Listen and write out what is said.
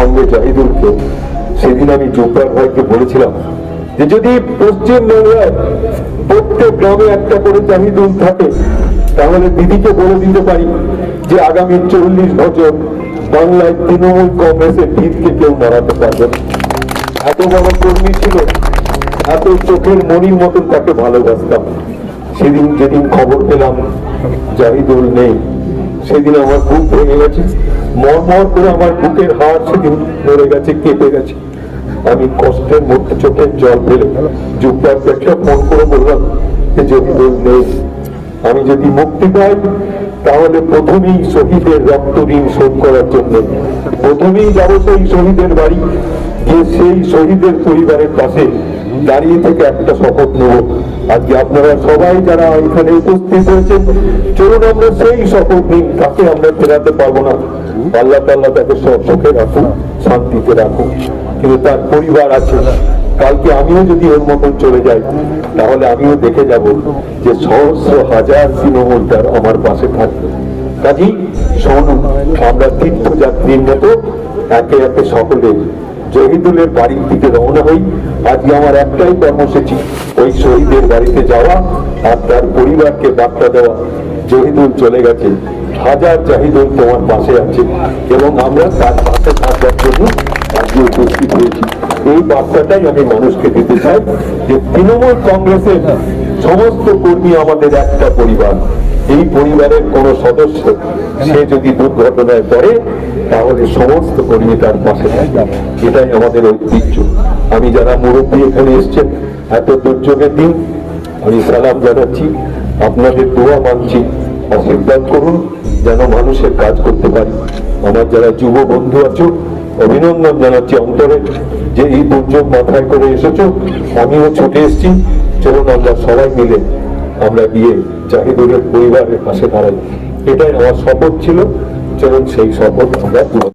সঙ্গে জাহিদুলকে সেদিন আমি জোব্বার ভাইকে বলেছিলাম যে যদি পশ্চিম বাংলায় প্রত্যেক গ্রামে একটা করে জাহিদুল থাকে, তাহলে দিদিকে বলে দিতে পারি যে আগামী চল্লিশ বছর বাংলায় তৃণমূল কংগ্রেসের ভিতকে কেউ নাড়াতে পারবে এত বড় কর্মী ছিল, এত চোখের মনির মতন তাকে ভালোবাসতাম। সেদিন যেদিন খবর পেলাম, জাহিদুল নেই। সেদিন আমার খুব ভেঙে গেছে। মরমর করে আমার বুকের হাড় সেদিন মরে গেছে, কেঁপে গেছে। আমি কষ্টের মধ্যে চোখের জল ফেলে জুব্বার একটা ফোন করে বললাম যে জাহিদুল নেই। আমি যদি মুক্তি পাই, তাহলে প্রথমেই শহীদের রক্ত ঋণ শোধ করার জন্য। প্রথমেই যাব সেই শহীদের বাড়ি, গিয়ে সেই শহীদের পরিবারের পাশে দাঁড়িয়ে থেকে একটা শপথ নেব। আজকে আপনারা সবাই যারা এখানে উপস্থিত হয়েছেন, চলুন আমরা সেই শপথ নিন তাকে আমরা ফেরাতে পারব না। আল্লাহ তাল্লাহ তাকে শান্তিতে কিন্তু তার পরিবার আছে কালকে আমিও যদি ওর মতন চলে যাই, তাহলে আমিও দেখে যাব যে সহস্র হাজার তৃণমূল তার আমার পাশে থাকবে। আমরা তীর্থযাত্রীর মতো একে একে সকলে জহিদুলের বাড়ির দিকে রওনা হই। আজকে আমার একটাই কর্মসূচি, ওই শহীদের বাড়িতে যাওয়া আর তার পরিবারকে বার্তা দেওয়া। জহিদুল চলে গেছে। হাজার জাহিদুল তোমার পাশে আছে। এবং আমরা তার পাশে থাকবার জন্য আজকে উপস্থিত হয়েছি। এই বার্তাটাই আমি মানুষকে দিতে চাই যে তৃণমূল কংগ্রেসের সমস্ত কর্মী আমাদের একটা পরিবার। এই পরিবারের কোন সদস্য, সে যদি দুর্ঘটনায় পড়ে, তাহলে সমস্ত কর্মী তার পাশে থাকে এটাই আমাদের ঐতিহ্য। আমি যারা মুরব্বী এখানে এসছেন, এত দুর্যোগের দিন আমি সালাম জানাচ্ছি। আপনাদের দোয়া মানছি। আশীর্বাদ করুন, যেন মানুষের কাজ করতে পারি। আমার যারা যুব বন্ধু আছো, অভিনন্দন জানাচ্ছি অন্তরে। যে এই দুর্যোগ মাথায় করে এসেছ, আমিও ছুটে এসেছি। চলুন আমরা সবাই মিলে আমরা গিয়ে জাহিদুরের পরিবারের পাশে দাঁড়াই। এটাই আমার শপথ ছিল। চলুন সেই শপথ আমরা